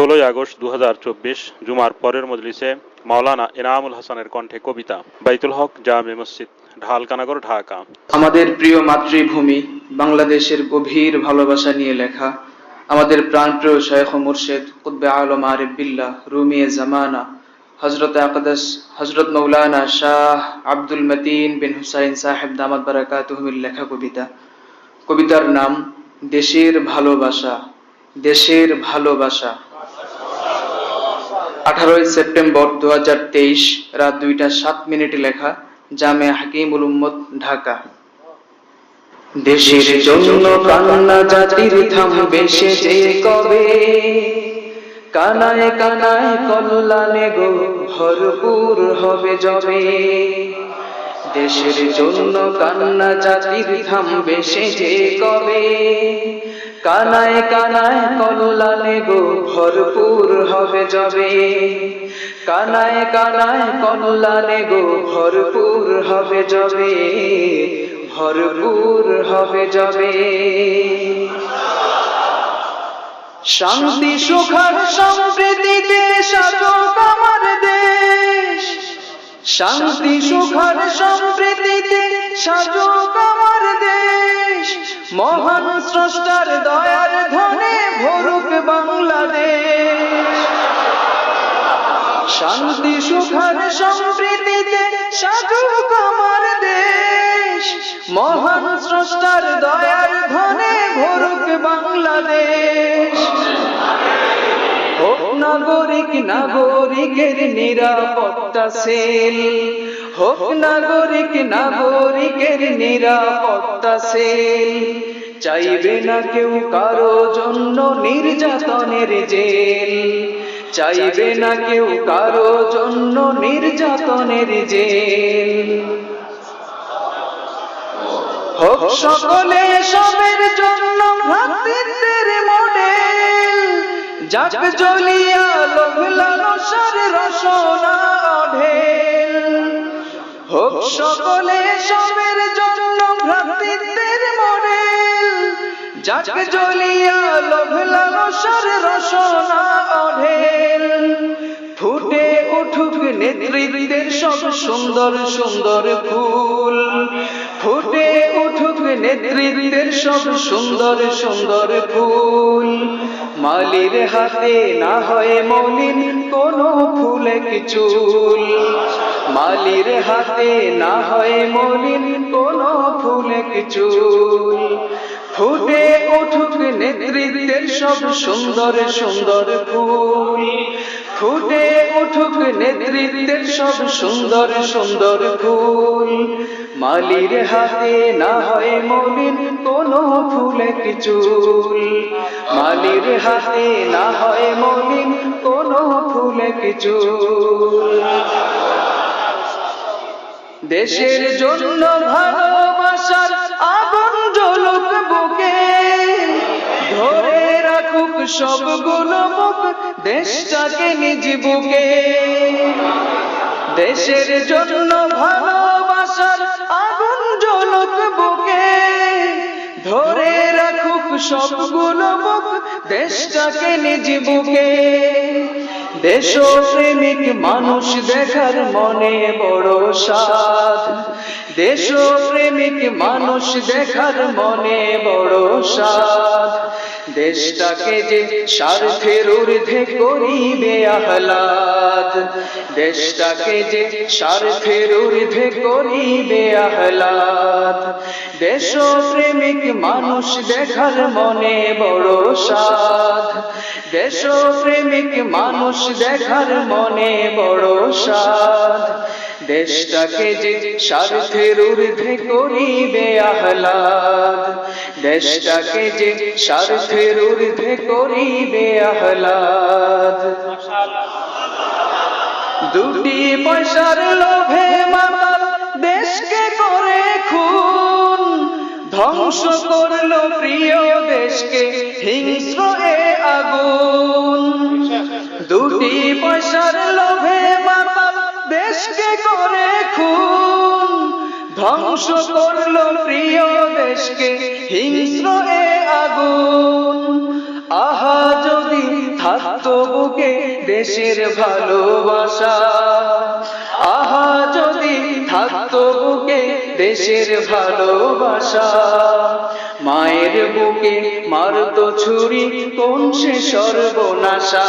ষোলোই আগস্ট দু জুমার পরের মজলিসে মাওলানা এনামুল হাসানের কণ্ঠে কবিতা, বাইতুল হক জামে মসজিদ, ঢালকানাগর, ঢাকা। আমাদের প্রিয় মাতৃভূমি, বাংলাদেশের গভীর ভালোবাসা নিয়ে লেখা আমাদের প্রাণপ্রিয় শেখ ও মুর্শেদ কুতবে আলম আরিফ বিল্লাহ রুমিয়ে জামানা হজরত আকদাস হজরত মৌলানা শাহ আব্দুল মতিন বিন হুসাইন সাহেব দামাদ দামাত বারাকাতুহমির লেখা কবিতা। কবিতার নাম, দেশের ভালোবাসা দেশের ভালোবাসা। আঠারোই সেপ্টেম্বর দু হাজার তেইশ রাত দুইটা সাত মিনিটে লেখা জামে হাকিমুল উম্মত ঢাকা। দেশের জন্য কান্না জাতির থামবে সে যে কবে? কানায় কানায় কল্যাণে গো ভরপুর হবে যবে দেশের জন্য কান্না জাতির থামবে সে যে কবে? কানায় কানায় কল্যাণে গো, ভরপুর হবে যবে। কানায় কানায় কল্যাণে গো, ভরপুর হবে যবে, ভরপুর হবে যবে। শান্তি সুখার সমৃদ্ধিতে সাধক আমার দেশ। শান্তি সুখার সাধক আমার দেশ মহান স্রষ্টার দয়ার ধনে ভরুক বাংলাদেশ। শান্তি সুখার সমৃদ্ধিতে সাধুক আমার দেশ। মহান স্রষ্টার দয়ার ধনে ভরুক বাংলাদেশ। নাগরিক, নাগরিকের নিরাপত্তা সেল। হোক নাগরিক নাগরিকের নিরাপত্তা সেল। চাইবে না কেউ কারও জন্য নির্যাতনের জেল। চাইবে না কেউ কারও জন্য নির্যাতনের জেল। হোক সকলে সবের জন্য ভ্রাতৃত্বের মডেল। যাক জ্বলিয়া লোভ লালসার রসনা ঢেল। লালসার রসনা ফুটে উঠুক নেতৃত্বের সব সুন্দর সুন্দর ফুল। ফুটে উঠুক নেতৃত্বের সব সুন্দর সুন্দর ফুল। মালির হাতে না হয় মলিন কোন ফুলে চুল। মালির হাতে না হয় মলিন কোন ফুলে চুল ফুটে উঠুক নেতৃত্বের সব সুন্দর সুন্দর ফুল। ফুটে উঠুক নেতৃত্বের সব সুন্দর সুন্দর ফুল। মালির হাতে না হয় মলিন কোন ফুলে চুল মালির হাতে না হয় মলিন কোন ফুলে চুল দেশের জন্য ভালোবাসার আগুন জ্বলুক বুকে। ধরে রাখুক সবগুলো মুখ দেশটাকে নিজ বুকে। দেশের জন্য ভালোবাসার আগুন জ্বলুক বুকে। ধরে রাখুক সবগুলো মুখ দেশটাকে নিজ বুকে। দেশপ্রেমিক মানুষ দেখার মনে বড় সাধ দেশপ্রেমিক মানুষ দেখার মনে বড় সাধ দেশটাকে যে স্বার্থের ঊর্ধ্বে করিবে আহ্লাদ। দেশটাকে যে স্বার্থের ঊর্ধ্বে করিবে আহ্লাদ। দেশপ্রেমিক মানুষ দেখার মনে বড় সাধ দেশপ্রেমিক মানুষ দেখার মনে বড় সাধ দেশটাকে যে স্বার্থের ঊর্ধ্বে করিবে আহ্লাদ, দেশটাকে যে স্বার্থের ঊর্ধ্বে করিবে আহ্লাদ। দুটি পয়সার লোভে মাতাল দেশকে করে খুন, ধ্বংস করল প্রিয় দেশকে, হিংস্র আগুন। দুটি পয়সার ধ্বংস করল প্রিয় দেশকে, হিংস্র এ আগুন। আহা, যদি থাকত বুকে দেশের ভালোবাসা। আহা, যদি থাকতো বুকে দেশের ভালোবাসা। মায়ের বুকে মারতো ছুরি, কোন সে সর্বনাশা?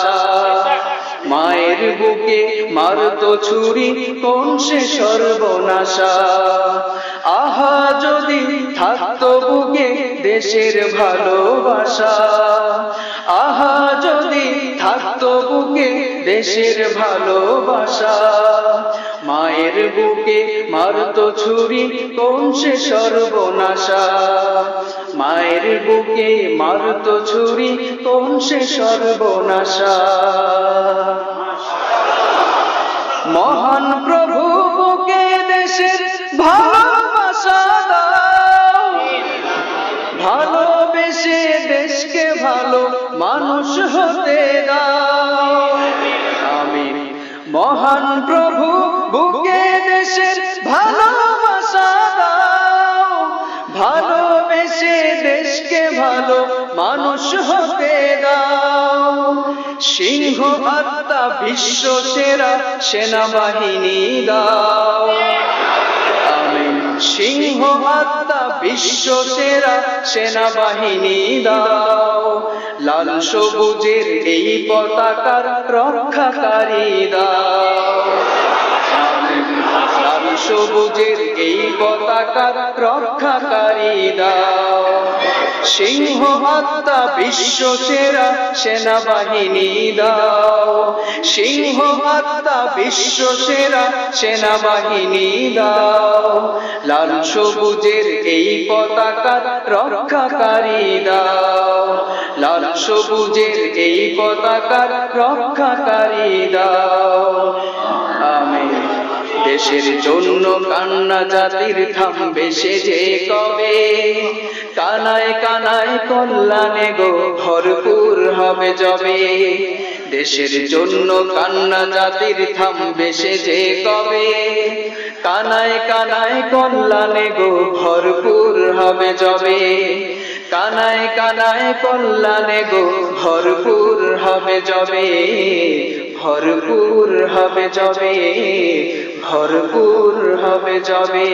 মায়ের বুকে মারতো ছুরি, কোন সে সর্বনাশা? আহা, যদি থাকতো বুকে দেশের ভালোবাসা। আহা, যদি থাকতো বুকে দেশের ভালোবাসা। মায়ের বুকে মারতো ছুরি, কোন সে সর্বনাশা? মায়ের বুকে মারতো ছুরি, কোন সে সর্বনাশা? মহান প্রভু, বুকে দেশের ভালোবাসা দাও। ভালোবেসে দেশকে ভালো মানুষ হতে দাও। সিংহ আত্মা বিশ্ব সেরা সেনাবাহিনী দাও। সিংহ আত্মা বিশ্ব সেরা সেনাবাহিনী দাও। লাল সবুজের এই পতাকার রক্ষাকারী দাও। সবুজের এই পতাকার রক্ষাকারী দাও। সিংহ আত্মা বিশ্ব সেরা সেনাবাহিনী দাও। সিংহ আত্মা বিশ্ব সেরা সেনাবাহিনী দাও। লাল সবুজের এই পতাকার রক্ষাকারী দাও। লাল সবুজের এই পতাকার রক্ষাকারী দাও। আমিন। দেশের জন্য কান্না জাতির থামবে সে যে কবে? কানায় কানায় কল্যাণে গো, ভরপুর হবে যবে। দেশের জন্য কান্না জাতির থামবে সে যে কবে? কানায় কানায় কল্যাণে গো, ভরপুর হবে যবে। কানায় কানায় কল্যাণে গো, ভরপুর হবে যবে। ভরপুর হবে যাবে ভরপুর হবে যবে।